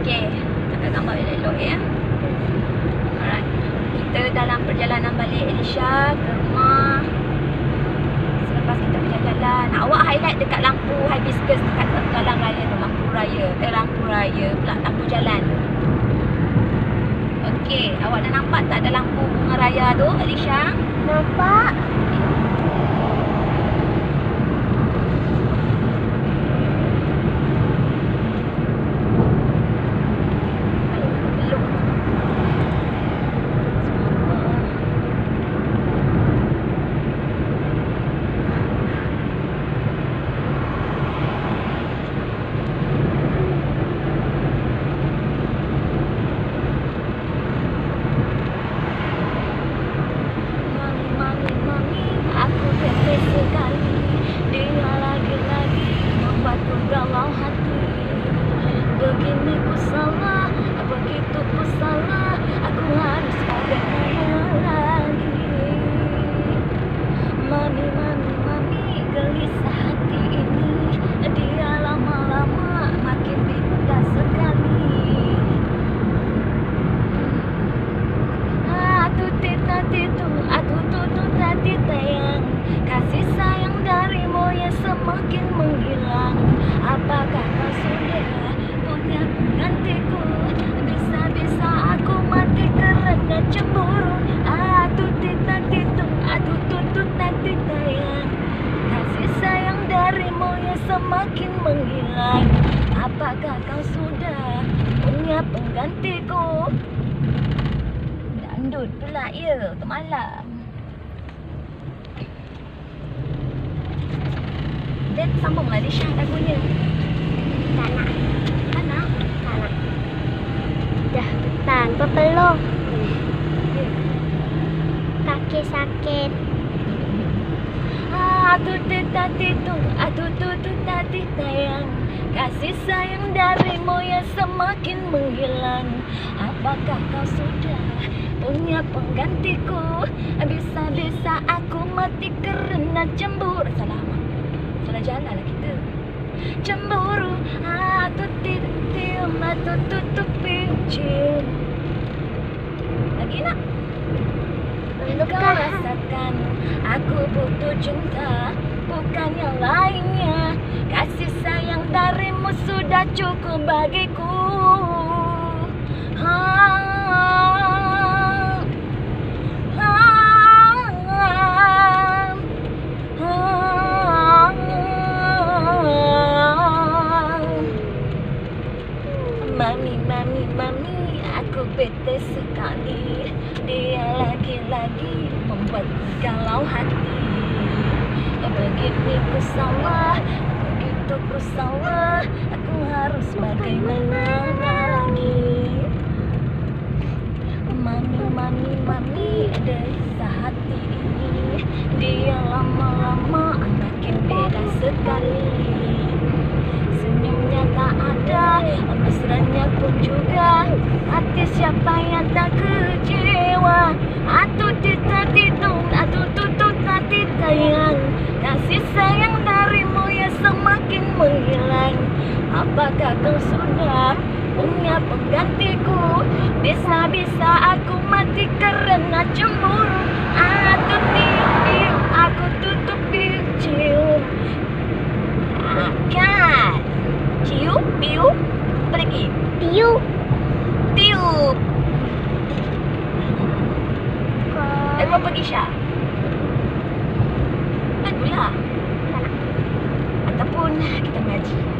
Okey, tangkap gambar elok ya. Alright. Kita dalam perjalanan balik Elisha ke rumah. Selepas kita berjalan-jalan, awak highlight dekat lampu hibiscus dekat jalan raya tu, lampu raya. Eh, lampu raya pula, lampu jalan. Okey, awak dah nampak tak ada lampu bunga raya tu, Elisha? Nampak? 또 semakin menghilang Apakah kau sudah punya penggantiku Dandut pula ya untuk malam. Dan sambung Lisha lagunya. Tak nak. Tak nak? Tak nak. Dah petang, berpeluh. Ya. Kaki sakit. Atu tita titu, atu tutu tati tayang Kasih sayang darimu yang semakin menghilang. Apakah kau sudah punya penggantiku? Bisa-bisa aku mati karena cemburu. Salah. Salah jalan lah kita. Cemburu Atu titiu, atu tutup cium Lagi nak? Kau Luka. rasakan aku butuh cinta Bukan yang lainnya Kasih sayang darimu sudah cukup bagiku. Ha. Mami, mami, mami, aku bete sekali. Dia lagi-lagi membuatku galau hati. Begini ku salah, begitu ku salah Aku harus bagaimana lagi? Mami, mami, mami, desa hati ini. Dia lama-lama makin beda sekali. Senyumnya tak ada, mesranya pun juga. Hati siapa yang tak kecewa? Atu tita titung, atu tutut tati tayang Kasih sayang darimu yang semakin menghilang Apakah kau sudah punya penggantiku? Bisa-bisa aku mati karena cemburu. Atu tiup, aku tutup cium akan. Cium piup pergi. Tiu. tiup. Eh Kau. kau pergi Syah. Lagulah ataupun kita mengaji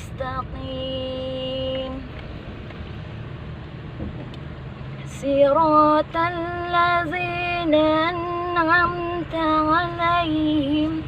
المستقيم صراط الذين أنعمت عليهم.